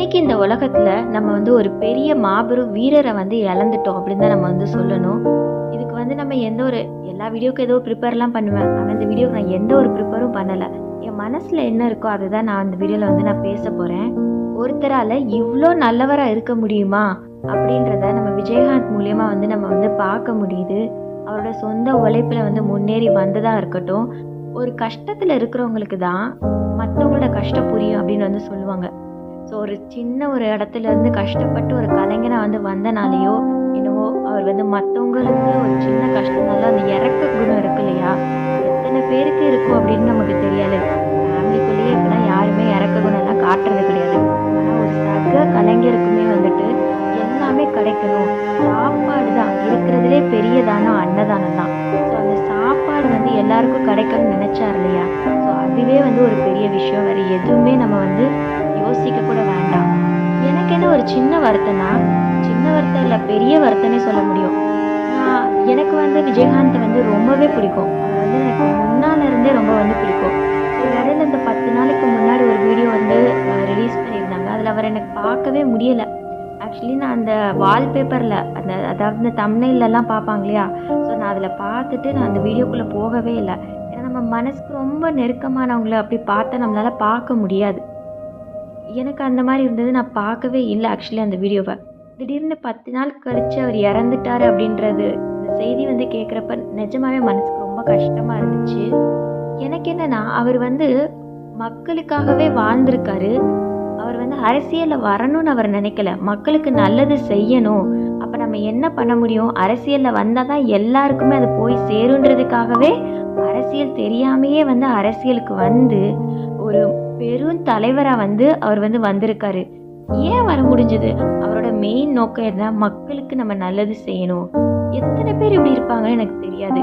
இன்னைக்கு இந்த உலகத்துல நம்ம வந்து ஒரு பெரிய மாபெரும் வீரரை வந்து இழந்துட்டோம் அப்படின்னு தான் நம்ம வந்து சொல்லணும். இதுக்கு வந்து நம்ம எந்த ஒரு எல்லா வீடியோக்கும் ஏதோ ப்ரிப்பேர்லாம் பண்ணுவேன். ஆனால் இந்த வீடியோக்கு நான் எந்த ஒரு ப்ரிப்பேரும் பண்ணலை. என் மனசில் என்ன இருக்கோ அதுதான் நான் அந்த வீடியோவில் வந்து நான் பேச போகிறேன் ஒருத்தரால் இவ்வளோ நல்லவராக இருக்க முடியுமா? அப்படின்றத நம்ம விஜயகாந்த் மூலியமா வந்து நம்ம வந்து பார்க்க முடியுது. அவரோட சொந்த உழைப்பில் வந்து முன்னேறி வந்ததாக இருக்கட்டும். ஒரு கஷ்டத்தில் இருக்கிறவங்களுக்கு தான் மற்றவங்களோட கஷ்டம் புரியும் அப்படின்னு வந்து சொல்லுவாங்க. ஸோ ஒரு சின்ன ஒரு இடத்துல இருந்து கஷ்டப்பட்டு ஒரு கலைஞனா வந்து வந்தனாலேயோ என்னவோ அவர் வந்து மற்றவங்களுக்கு ஒரு சின்ன கஷ்டம்னால அந்த இறக்க குணம் இருக்கு இல்லையா? எத்தனை பேருக்கு இருக்கும் அப்படின்னு நமக்கு தெரியாது. ஃபேமிலிக்குள்ளேயே இப்பெல்லாம் யாருமே இறக்க குணம்லாம் காட்டுறது கிடையாது. ஆனால் ஒரு சக கலைஞருக்குமே வந்துட்டு எல்லாமே கிடைக்கணும். சாப்பாடு தான். இருக்கிறதுலே பெரிய தானம் அன்னதானம் தான். ஸோ அந்த சாப்பாடு வந்து எல்லாருக்கும் கிடைக்கணும்னு நினைச்சார் இல்லையா? ஸோ அதுவே வந்து ஒரு பெரிய விஷயம். வேறு எதுவுமே நம்ம வந்து யோசிக்க கூட வேண்டாம் எனக்கு என்ன ஒரு சின்ன வருத்தம்னா சின்ன வருத்தம் இல்லை பெரிய வருத்தம்னே சொல்ல முடியும். எனக்கு வந்து விஜயகாந்த் வந்து ரொம்பவே பிடிக்கும். அவர் வந்து எனக்கு முன்னால இருந்தே ரொம்ப வந்து பிடிக்கும். இடையில இந்த பத்து நாளைக்கு முன்னாடி ஒரு வீடியோ வந்து ரிலீஸ் பண்ணியிருந்தாங்க. அதில் அவர் எனக்கு பார்க்கவே முடியலை. ஆக்சுவலி நான் அந்த வால்பேப்பரில் அந்த அதாவது இந்த தம்னைலெல்லாம் பார்ப்பாங்க இல்லையா? ஸோ நான் அதில் பார்த்துட்டு நான் அந்த வீடியோக்குள்ளே போகவே இல்லை. ஏன்னா நம்ம மனசுக்கு ரொம்ப நெருக்கமானவங்கள அப்படி பார்த்தா நம்மளால் பார்க்க முடியாது. எனக்கு அந்த மாதிரி இருந்தது நான் பார்க்கவே இல்லை ஆக்சுவலி அந்த வீடியோவை திடீர்னு பத்து நாள் கழிச்சு அவர் இறந்துட்டாரு அப்படின்றது இந்த செய்தி வந்து கேட்குறப்ப நிஜமாவே மனசுக்கு ரொம்ப கஷ்டமா இருந்துச்சு. எனக்கு என்னன்னா அவர் வந்து மக்களுக்காகவே வாழ்ந்திருக்காரு. அவர் வந்து அரசியலில் வரணும்னு அவர் நினைக்கல. மக்களுக்கு நல்லது செய்யணும். அப்போ நம்ம என்ன பண்ண முடியும்? அரசியலில் வந்தால் தான் எல்லாருக்குமே அது போய் சேருன்றதுக்காகவே அரசியல் தெரியாமையே வந்து அரசியலுக்கு வந்து ஒரு பெரும் தலைவராக வந்து அவர் வந்து வந்திருக்காரு. ஏன் வர முடிஞ்சது? அவரோட மெயின் நோக்கம் என்ன? மக்களுக்கு நம்ம நல்லது செய்யணும். எத்தனை பேர் இப்படி இருப்பாங்கன்னு எனக்கு தெரியாது.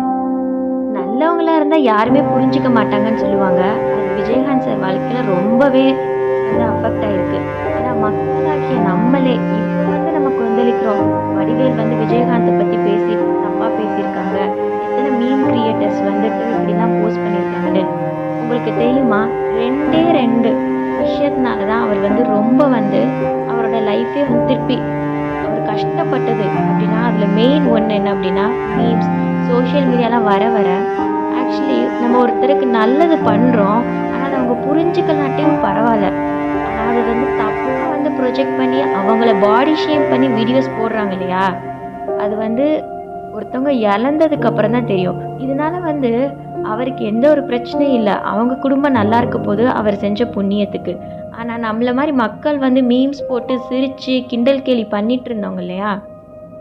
நல்லவங்களா இருந்தா யாருமே புரிஞ்சுக்க மாட்டாங்கன்னு சொல்லுவாங்க. அது விஜயகாந்த் சார் வாழ்க்கையில ரொம்பவே வந்து அஃபெக்ட் ஆயிருக்கு. ஏன்னா மக்களாகிய நம்மளே திருப்பி வந்து திருப்பி அவர் கஷ்டப்பட்டது அப்படின்னா அதில் மெயின் ஒன்று என்ன அப்படின்னா மீம்ஸ் சோஷியல் மீடியாலாம் வர வர ஆக்சுவலி நம்ம ஒருத்தருக்கு நல்லது பண்ணுறோம் ஆனால் அதை அவங்க புரிஞ்சுக்கலாட்டையும் பரவாயில்ல. ஆனால் அதை வந்து தப்பாக வந்து ப்ரொஜெக்ட் பண்ணி அவங்கள பாடி ஷேம் பண்ணி வீடியோஸ் போடுறாங்க இல்லையா? அது வந்து ஒருத்தவங்க இழந்ததுக்கு அப்புறம் தான் தெரியும். இதனால வந்து அவருக்கு எந்த ஒரு பிரச்சனையும் இல்லை. அவங்க குடும்பம் நல்லா இருக்க போது அவர் செஞ்ச புண்ணியத்துக்கு. ஆனால் நம்மள மாதிரி மக்கள் வந்து மீம்ஸ் போட்டு சிரித்து கிண்டல் கேலி பண்ணிட்டு இருந்தவங்க இல்லையா?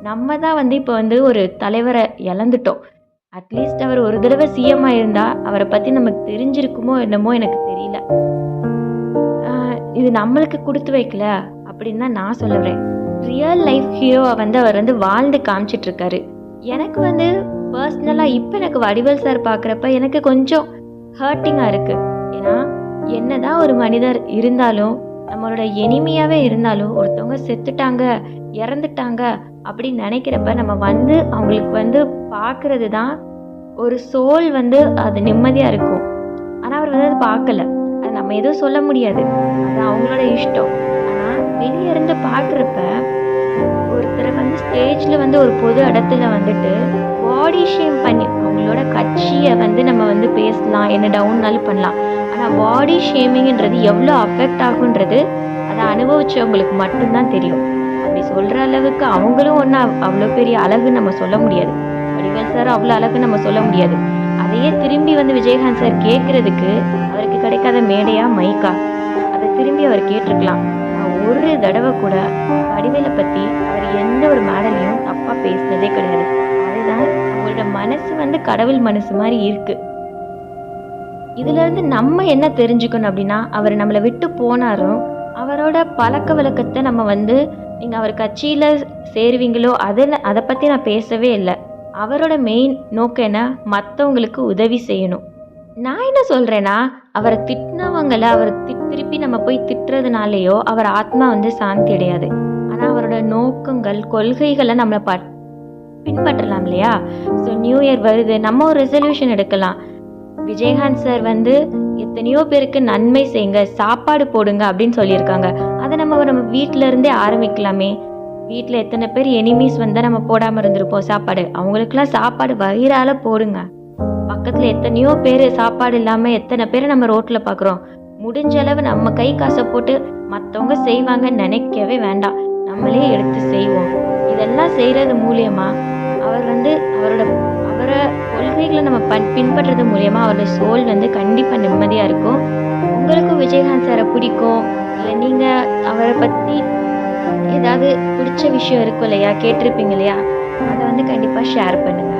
நம்ம தான் வந்து இப்போ வந்து ஒரு தலைவரை இழந்துட்டோம். அட்லீஸ்ட் அவர் ஒரு தடவை சிஎம் ஆயிருந்தா அவரை பற்றி நமக்கு தெரிஞ்சிருக்குமோ என்னமோ எனக்கு தெரியல. இது நம்மளுக்கு கொடுத்து வைக்கல அப்படின்னு தான் நான் சொல்லுறேன். ரியல் லைஃப் ஹீரோவை வந்து அவர் வந்து வாழ்ந்து காமிச்சிட்டு இருக்காரு. எனக்கு வந்து பர்சனலாக இப்போ எனக்கு வடிவல் சார் பார்க்குறப்ப எனக்கு கொஞ்சம் ஹர்ட்டிங்காக இருக்குது ஏன்னா என்னதான் ஒரு மனிதர் இருந்தாலும் நம்மளோட எனிமையாகவே இருந்தாலும் ஒருத்தவங்க செத்துட்டாங்க இறந்துட்டாங்க அப்படின்னு நினைக்கிறப்ப நம்ம வந்து அவங்களுக்கு வந்து பார்க்கறது தான் ஒரு சோல் வந்து அது நிம்மதியாக இருக்கும். ஆனால் அவர் வந்து அது பார்க்கல. அது நம்ம எதுவும் சொல்ல முடியாது. அது அவங்களோட இஷ்டம். ஆனால் வெளியே இருந்து பார்க்குறப்ப ஒருத்தரை வந்து ஸ்டேஜில் வந்து ஒரு பொது இடத்துல வந்துட்டு பாடி ஷேம் பண்ணி அவங்களோட கட்சியை வந்து நம்ம வந்து பேசலாம் என்ன டவுன்னாலும் பண்ணலாம். ஆனால் பாடி ஷேமிங்ன்றது எவ்வளோ அஃபெக்ட் ஆகுன்றது அதை அனுபவிச்சவங்களுக்கு மட்டும்தான் தெரியும். அப்படி சொல்கிற அளவுக்கு அவங்களும் ஒன்றும் அவ்வளோ பெரிய அழகு நம்ம சொல்ல முடியாது. வடிவேல் சார் அவ்வளோ அழகு நம்ம சொல்ல முடியாது. அதையே திரும்பி வந்து விஜயகாந்த் சார் கேட்குறதுக்கு அவருக்கு கிடைக்காத மேடையா மைக்கா? அதை திரும்பி அவர் கேட்டிருக்கலாம். ஒரு தடவை கூட வடிவேலை பற்றி அவர் எந்த ஒரு மேடலையும் தப்பாக பேசினதே கிடையாது. அதுதான் அவங்களோட மனசு வந்து கடவுள் மனசு மாதிரி இருக்கு. இதுல இருந்து நம்ம என்ன தெரிஞ்சுக்கணும் அப்படின்னா அவர் நம்மளை விட்டு போனாலும் அவரோட பழக்க வழக்கத்தை நம்ம வந்து நீங்கள் அவர் கட்சியில் சேருவீங்களோ அதில் அதை பற்றி நான் பேசவே இல்லை. அவரோட மெயின் நோக்கம் என்ன? மற்றவங்களுக்கு உதவி செய்யணும். நான் என்ன சொல்கிறேன்னா அவரை திட்டினவங்களை அவர் தி- திருப்பி நம்ம போய் திட்டுறதுனாலேயோ அவர் ஆத்மா வந்து சாந்தி அடையாது. ஆனால் அவரோட நோக்கங்கள் கொள்கைகளை நம்மளை ப பின்பற்றலாம் இல்லையா? ஸோ நியூ இயர் வருது நம்ம ஒரு ரெசல்யூஷன் எடுக்கலாம். விஜயகாந்த் சார் வந்து எத்தனையோ பேருக்கு நன்மை செய்யுங்க சாப்பாடு போடுங்க அப்படின்னு சொல்லியிருக்காங்க. அதை நம்ம நம்ம வீட்டில இருந்தே ஆரம்பிக்கலாமே. வீட்டில் எத்தனை பேர் எனிமீஸ் வந்தால் நம்ம போடாமல் இருந்திருப்போம் சாப்பாடு? அவங்களுக்குலாம் சாப்பாடு வயிறால போடுங்க. பக்கத்தில் எத்தனையோ பேர் சாப்பாடு இல்லாமல் எத்தனை பேரை நம்ம ரோட்டில் பார்க்குறோம் முடிஞ்ச அளவு நம்ம கை காசை போட்டு மற்றவங்க செய்வாங்கன்னு நினைக்கவே வேண்டாம். நம்மளே எடுத்து செய்வோம். இதெல்லாம் செய்கிறது மூலியமாக அவர் வந்து அவரோட அவரை கொள்கைகளை நம்ம பண் பின்பற்றுறது மூலயமா அவரோட சோல் வந்து கண்டிப்பாக நிம்மதியாக இருக்கும். உங்களுக்கும் விஜயகாந்த் சாரை பிடிக்கும். இல்லை நீங்கள் அவரை பற்றி ஏதாவது பிடிச்ச விஷயம் இருக்கும் இல்லையா? கேட்டிருப்பீங்க இல்லையா? அதை வந்து கண்டிப்பாக ஷேர் பண்ணுங்கள்